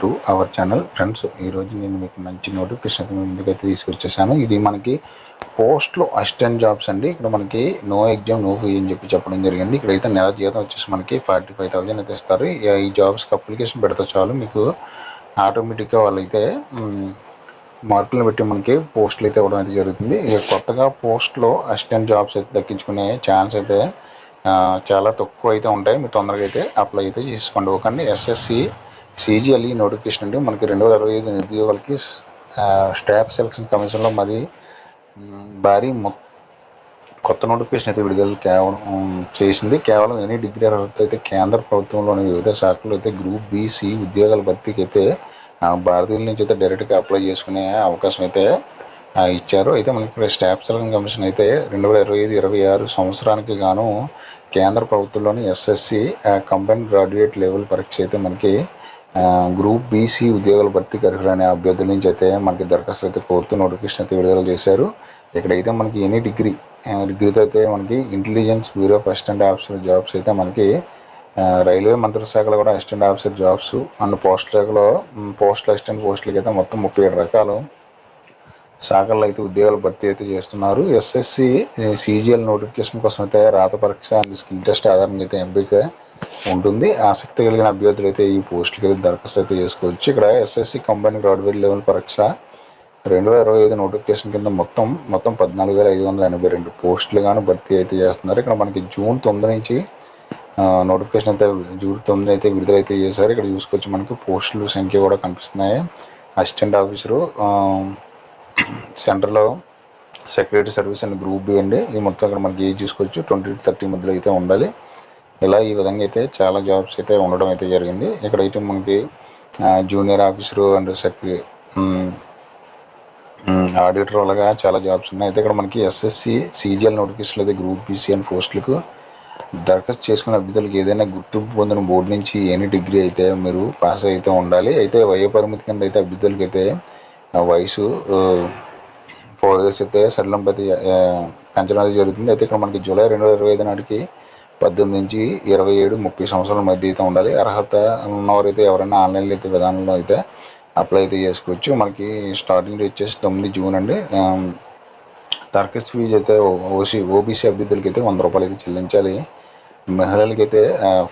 To our channel friends ఈరోజు నేను మీకు మంచి నోటిఫికేషన్ అయితే ముందుకైతే తీసుకొచ్చేసాను. ఇది మనకి పోస్ట్లో అసిస్టెంట్ జాబ్స్ అండి. ఇక్కడ మనకి నో ఎగ్జామ్ నో ఫీ అని చెప్పి చెప్పడం జరిగింది. ఇక్కడైతే నెల జీతం వచ్చేసి మనకి ఫార్టీ ఫైవ్ థౌజండ్ అయితే ఇస్తారు. ఈ- జాబ్స్కి అప్లికేషన్ పెడితే చాలు. మీకు ఆటోమేటిక్గా వాళ్ళైతే మ్, మార్కులు పెట్టి మనకి పోస్టులు అయితే ఇవ్వడం అయితే జరుగుతుంది. ఇక కొత్తగా పోస్ట్లో అసిస్టెంట్ జాబ్స్ అయితే దక్కించుకునే ఛాన్స్ అయితే చాలా తక్కువ అయితే ఉంటాయి. మీరు తొందరగా అయితే అప్లై అయితే చేసుకోండి. ఒకండి ఎస్ఎస్సి సిజిఎల్ఈ నోటిఫికేషన్ అండి. మనకి రెండు వేల ఇరవై ఐదు నిరుద్యోగులకి స్టాఫ్ సెలక్షన్ కమిషన్లో మరి భారీ కొత్త నోటిఫికేషన్ అయితే విడుదల కేవలం చేసింది. కేవలం ఎనీ డిగ్రీ అర్హత అయితే కేంద్ర ప్రభుత్వంలోని వివిధ శాఖలు అయితే గ్రూప్ బీసీ ఉద్యోగాల భర్తీకి అయితే భారతీయుల నుంచి అయితే డైరెక్ట్గా అప్లై చేసుకునే అవకాశం అయితే ఇచ్చారు. అయితే మనకి ఇక్కడ స్టాఫ్ సెలక్షన్ కమిషన్ అయితే రెండు వేల ఇరవై ఐదు ఇరవై ఆరు సంవత్సరానికి గాను కేంద్ర ప్రభుత్వంలోని ఎస్ఎస్సి కంబైన్ గ్రాడ్యుయేట్ లెవెల్ పరీక్ష అయితే మనకి గ్రూప్ బీసీ ఉద్యోగుల భర్తీకి అర్హులైన అభ్యర్థుల నుంచి అయితే మనకి దరఖాస్తులు అయితే కోరుతూ నోటిఫికేషన్ అయితే విడుదల చేశారు. ఇక్కడైతే మనకి ఎనీ డిగ్రీ డిగ్రీతో అయితే మనకి intelligence bureau assistant officer jobs అయితే మనకి రైల్వే మంత్రిత్వ శాఖలో కూడా assistant officer jobs and post శాఖలో పోస్టల్ అసిస్టెంట్ పోస్టులకి అయితే మొత్తం ముప్పై ఏడు రకాలు శాఖల్లో అయితే ఉద్యోగాలు భర్తీ అయితే చేస్తున్నారు. ఎస్ఎస్సి సిజిఎల్ నోటిఫికేషన్ కోసం అయితే రాత పరీక్ష అండ్ స్కిల్ టెస్ట్ ఆధారంగా అయితే ఎంపిక ఉంటుంది. ఆసక్తి కలిగిన అభ్యర్థులు అయితే ఈ పోస్టులకి అయితే దరఖాస్తు అయితే చేసుకోవచ్చు. ఇక్కడ ఎస్ఎస్సి కంబైన్ గ్రాడ్యుయేట్ లెవెల్ పరీక్ష రెండు వేల ఇరవై ఐదు నోటిఫికేషన్ కింద మొత్తం మొత్తం పద్నాలుగు వేల ఐదు వందల ఎనభై రెండు పోస్టులుగాను భర్తీ అయితే చేస్తున్నారు. ఇక్కడ మనకి జూన్ తొమ్మిది నుంచి నోటిఫికేషన్ అయితే జూన్ తొమ్మిది అయితే విడుదల అయితే చేశారు. ఇక్కడ చూసుకోవచ్చు మనకి పోస్టుల సంఖ్య కూడా కనిపిస్తున్నాయి. అసిస్టెంట్ ఆఫీసరు సెంటర్లో secretary service and group B అండి. ఇది మొత్తం ఇక్కడ మనకి ఏజ్ చూసుకోవచ్చు. ట్వంటీ థర్టీ మధ్యలో అయితే ఉండాలి. ఇలా ఈ విధంగా అయితే చాలా జాబ్స్ అయితే ఉండడం అయితే జరిగింది. ఇక్కడైతే మనకి junior officer and secretary auditor అలాగా చాలా జాబ్స్ ఉన్నాయి. అయితే ఇక్కడ మనకి ఎస్ఎస్సి సీజీఎల్ నోటిఫికేషన్ అయితే గ్రూప్ బీసీ అండ్ పోస్టులకు దరఖాస్తు చేసుకున్న అభ్యర్థులకు ఏదైనా గుర్తింపు పొందిన బోర్డు నుంచి ఎనీ డిగ్రీ అయితే మీరు పాస్ అయితే ఉండాలి. అయితే వయో పరిమితి కింద అయితే అభ్యర్థులకి అయితే వయసు ఫోర్ డేస్ అయితే సడలం ప్రతి పెంచడం జరుగుతుంది. అయితే ఇక్కడ మనకి జూలై రెండు వేల ఇరవై ఐదు నాటికి పద్దెనిమిది నుంచి ఇరవై ఏడు ముప్పై సంవత్సరాల మధ్య అయితే ఉండాలి. అర్హత ఉన్నవారైతే ఎవరైనా ఆన్లైన్లో అయితే విధానంలో అయితే అప్లై అయితే చేసుకోవచ్చు. మనకి స్టార్టింగ్ వచ్చేసి తొమ్మిది జూన్ అండి. ఆమ్, ఫీజు అయితే ఓసీ ఓబీసీ అభ్యర్థులకి అయితే వంద రూపాయలు అయితే చెల్లించాలి. మహిళలకి అయితే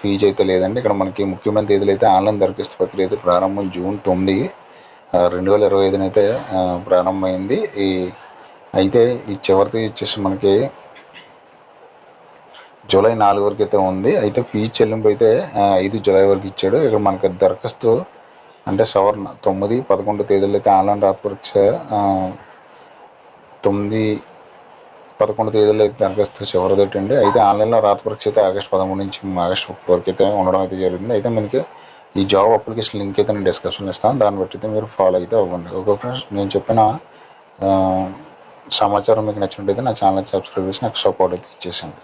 ఫీజు అయితే లేదండి. ఇక్కడ మనకి ముఖ్యమైన తేదీలు అయితే ఆన్లైన్ దరఖాస్తు ప్రక్రియ అయితే ప్రారంభం జూన్ తొమ్మిది. రెండు వేల ఇరవై ఐదున అయితే ప్రారంభమైంది. ఈ అయితే ఈ చివరిది వచ్చేసి మనకి జూలై నాలుగు వరకు అయితే ఉంది. అయితే ఫీజు చెల్లింపు అయితే ఐదు జూలై వరకు ఇచ్చాడు. ఇక్కడ మనకి దరఖాస్తు అంటే సవరణ తొమ్మిది పదకొండు తేదీలు అయితే ఆన్లైన్ రాత పరీక్ష తొమ్మిది పదకొండు తేదీలు అయితే దరఖాస్తు చివరి దట్టండి అయితే ఆన్లైన్లో రాత పరీక్ష అయితే ఆగస్టు పదమూడు నుంచి ఆగస్టు వరకు అయితే ఉండడం అయితే జరిగింది. అయితే మనకి ఈ జాబ్ అప్లికేషన్ లింక్ అయితే నేను డిస్క్రిప్షన్ ఇస్తాను. దాన్ని బట్టి అయితే మీరు ఫాలో అయితే అవ్వండి. ఓకే ఫ్రెండ్స్ నేను చెప్పిన సమాచారం మీకు నచ్చినట్టయితే నా ఛానల్ సబ్స్క్రైబ్ చేసి నాకు సపోర్ట్ అయితే ఇచ్చేసండి